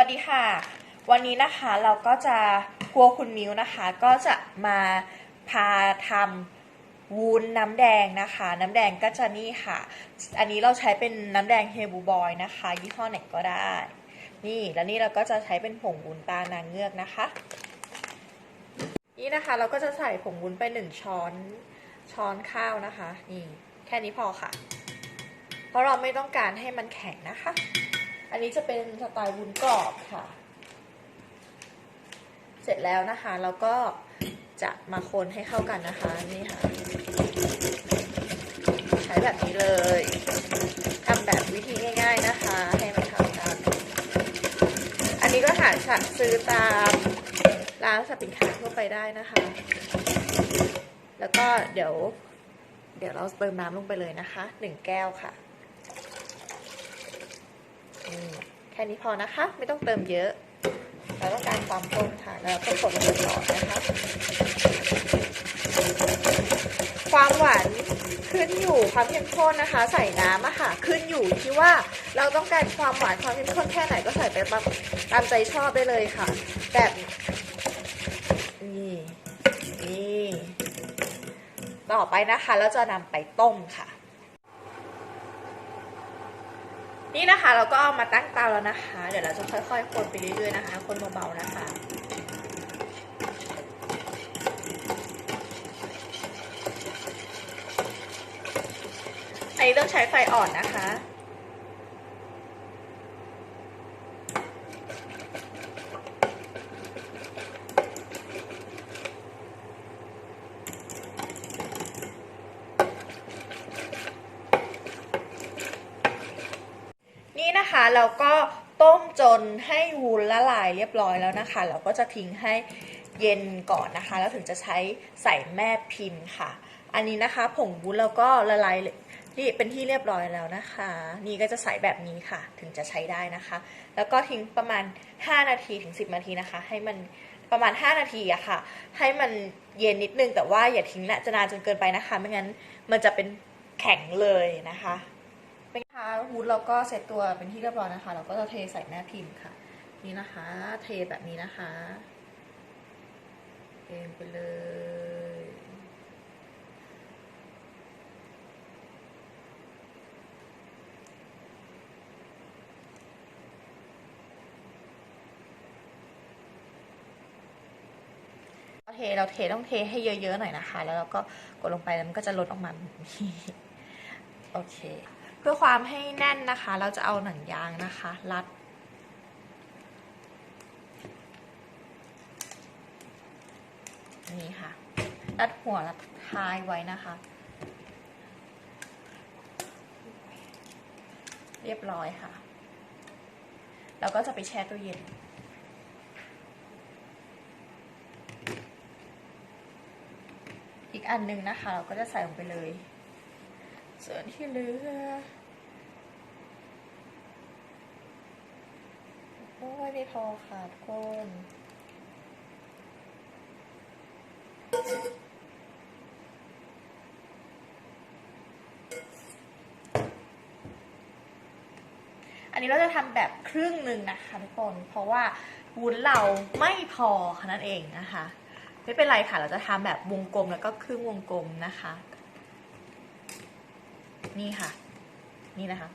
วัสดีค่ะ วันนี้นะคะเราก็จะกลัวคุณมิวนะคะ ก็จะมาพาทำวุ้นน้ำแดงนะคะ น้ำแดงก็จะนี่ค่ะ อันนี้เราใช้เป็นน้ำแดงเฮบูบอยนะคะ ยี่ห้อไหนก็ได้ นี่แล้วนี่เราก็จะใช้เป็นผงวุ้นตานางเงือกนะคะ นี่นะคะเราก็จะใส่ผงวุ้นไปหนึ่งช้อนช้อนข้าวนะคะ นี่แค่นี้พอค่ะ เพราะเราไม่ต้องการให้มันแข็งนะคะ อันนี้จะเป็นสไตล์วุ้นกรอบค่ะ เสร็จแล้วนะคะเราก็จะมาคนให้เข้ากันนะคะนี่ค่ะ ใช้แบบนี้เลยทำแบบวิธีง่ายๆนะคะ ให้มันเข้ากัน อันนี้ก็หาซื้อตามร้านสรรพสินค้าทั่วไปได้นะคะ แล้วก็เดี๋ยว เดี๋ยวเราเติมน้ำลงไปเลยนะคะหนึ่งแก้วค่ะ อืม แค่นี้พอนะคะ ไม่ต้องเติมเยอะ เราต้องการความข้นค่ะแล้วก็กดลงไปก่อนะคะ ความหวานขึ้นอยู่ความเข้มข้นนะคะ ใส่น้ำอะค่ะ ขึ้นอยู่ที่ว่าเราต้องการความหวานความเข้มข้นแค่ไหนก็ใส่ไปตามตามใจชอบได้เลยค่ะ แบบนี่นี่ต่อไปนะคะ เราจะนำไปต้มค่ะ นี่นะคะเราก็เอามาตั้งเตาแล้วนะคะ เดี๋ยวเราจะค่อยๆคนไปเรื่อยๆนะคะ คนเบาๆนะคะอันนี้ต้องใช้ไฟอ่อนนะคะ นะคะเราก็ต้มจนให้วุ้นละลายเรียบร้อยแล้วนะคะ เราก็จะทิ้งให้เย็นก่อนนะคะ แล้วถึงจะใช้ใส่แม่พิมพ์ค่ะ อันนี้นะคะผงวุ้นเราก็ละลายนี่เป็นที่เรียบร้อยแล้วนะคะ นี่ก็จะใส่แบบนี้ค่ะ ถึงจะใช้ได้นะคะ แล้วก็ทิ้งประมาณ 5 นาทีถึง 10 นาทีนะคะ ให้มันประมาณ 5 นาทีอะค่ะ ให้มันเย็นนิดนึงแต่ว่าอย่าทิ้งนะจะนานจนเกินไปนะคะ ไม่งั้นมันจะเป็นแข็งเลยนะคะ เป็นคะวุ้นเราก็เซตตัวเป็นที่เรียบร้อยนะคะ เราก็จะเทใส่แม่พิมพ์ค่ะ นี่นะคะ เทแบบนี้นะคะเทไปเลยเราเทเราเทต้องเทให้เยอะๆหน่อยนะคะ แล้วเราก็กดลงไปแล้วมันก็จะลดออกมาแบบนี้โอเค พื่อความให้แน่นนะคะ เราจะเอาหนังยางนะคะ รัด นี่ค่ะ รัดหัวรัดท้ายไว้นะคะ เรียบร้อยค่ะ เราก็จะไปแช่ตู้เย็นอีกอันหนึ่งนะคะ เราก็จะใส่ลงไปเลย ส่วนที่เหลือโอ้ยไม่พอค่ะทุกคนอันนี้เราจะทำแบบครึ่งหนึ่งนะคะทุกคน เพราะว่าวุ้นเราไม่พอแค่นั้นเองนะคะ ไม่เป็นไรค่ะ เราจะทำแบบวงกลมแล้วก็ครึ่งวงกลมนะคะ นี่ค่ะ นี่นะคะ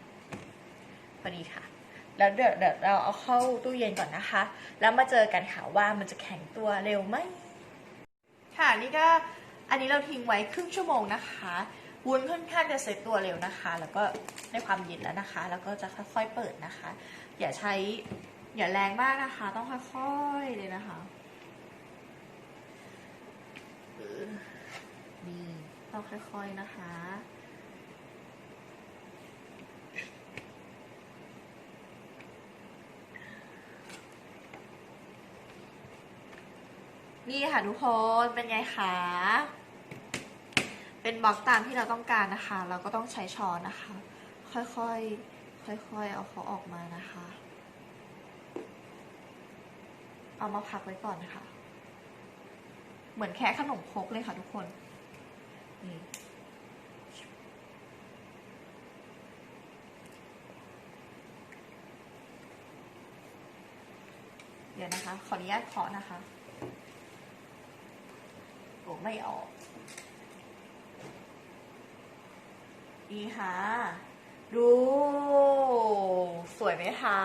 พอดีค่ะ แล้วเดี๋ยวเดี๋ยวเราเอาเข้าตู้เย็นก่อนนะคะ แล้วมาเจอกันค่ะว่ามันจะแข็งตัวเร็วไหมค่ะนี่ก็อันนี้เราทิ้งไว้ครึ่งชั่วโมงนะคะวุ้นค่อนข้างจะเซตตัวเร็วนะคะ แล้วก็ได้ความเย็นแล้วนะคะ แล้วก็จะค่อยๆเปิดนะคะ อย่าใช้อย่าแรงมากนะคะ ต้องค่อยๆเลยนะคะนี่ต้องค่อยๆนะคะ นี่ค่ะทุกคนเป็นไงคะเป็นบล็อกตามที่เราต้องการนะคะ เราก็ต้องใช้ช้อนนะคะ ค่อยๆค่อยๆเอาเขาออกมานะคะ เอามาพักไว้ก่อนนะคะ เหมือนแค่ขนมครกเลยค่ะทุกคนนี่เดี๋ยวนะคะ ขออนุญาตเคาะนะคะ ไม่ออกนี่ค่ะ ดู สวยไหมคะ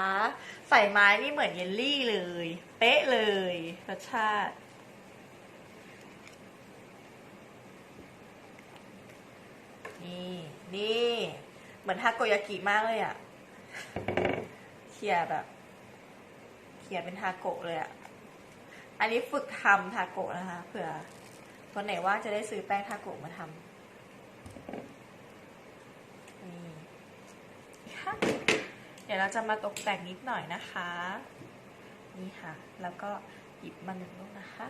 ใส่ไม้นี่เหมือนเยลลี่เลย เป๊ะเลยรสชาตินี่นี่เหมือนทาโกยากิมากเลยอะ่ะเขียแบบเขียเป็นทาโกะเลยอะ่ะ อันนี้ฝึกทำทาโกะนะคะเผื่อ วันไหนว่างจะได้ซื้อแป้งทาโกะมาทำนี่ค่ะเดี๋ยวเราจะมาตกแต่งนิดหน่อยนะคะ นี่ค่ะ แล้วก็หยิบมาหนึ่งลูกนะคะ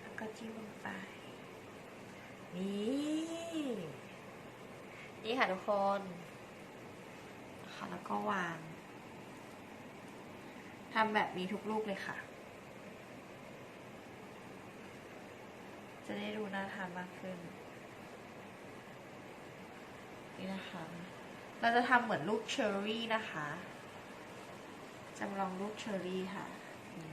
แล้วก็จิ้มลงไป นี่ นี่ค่ะทุกคนค่ะแล้วก็วางทำแบบนี้ทุกลูกเลยค่ะ จะได้ดูน่าทานมากขึ้น นี่นะคะ เราจะทำเหมือนลูกเชอร์รี่นะคะจำลองลูกเชอร์รี่ค่ะนี่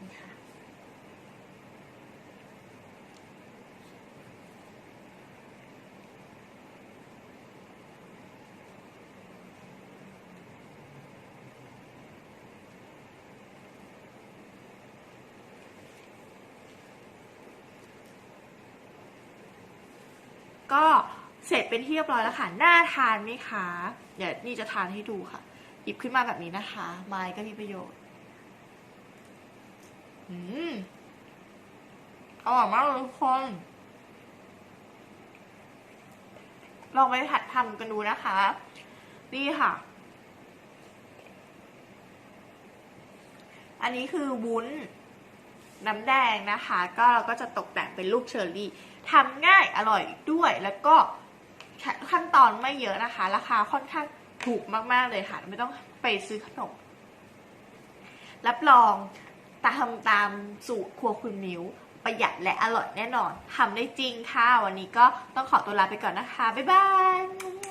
นี่ค่ะ ก็เสร็จเป็นที่เรียบร้อยแล้วค่ะ น่าทานไหมคะ เดี๋ยวนี่จะทานให้ดูค่ะ หยิบขึ้นมาแบบนี้นะคะ ไม้ก็มีประโยชน์ อืมอร่อยมากเลยทุกคน ลองไปหัดทำกันดูนะคะ นี่ค่ะ อันนี้คือวุ้น น้ำแดงนะคะ ก็เราก็จะตกแต่งเป็นลูกเชอร์รี่ทำง่ายอร่อยด้วยแล้วก็ขั้นตอนไม่เยอะนะคะ ราคาค่อนข้างถูกมากๆเลยค่ะ ไม่ต้องไปซื้อขนม รับรองตามตามสูตรครัวคุณมิวประหยัดและอร่อยแน่นอนทำได้จริงค่ะ วันนี้ก็ต้องขอตัวลาไปก่อนนะคะ บ๊ายบาย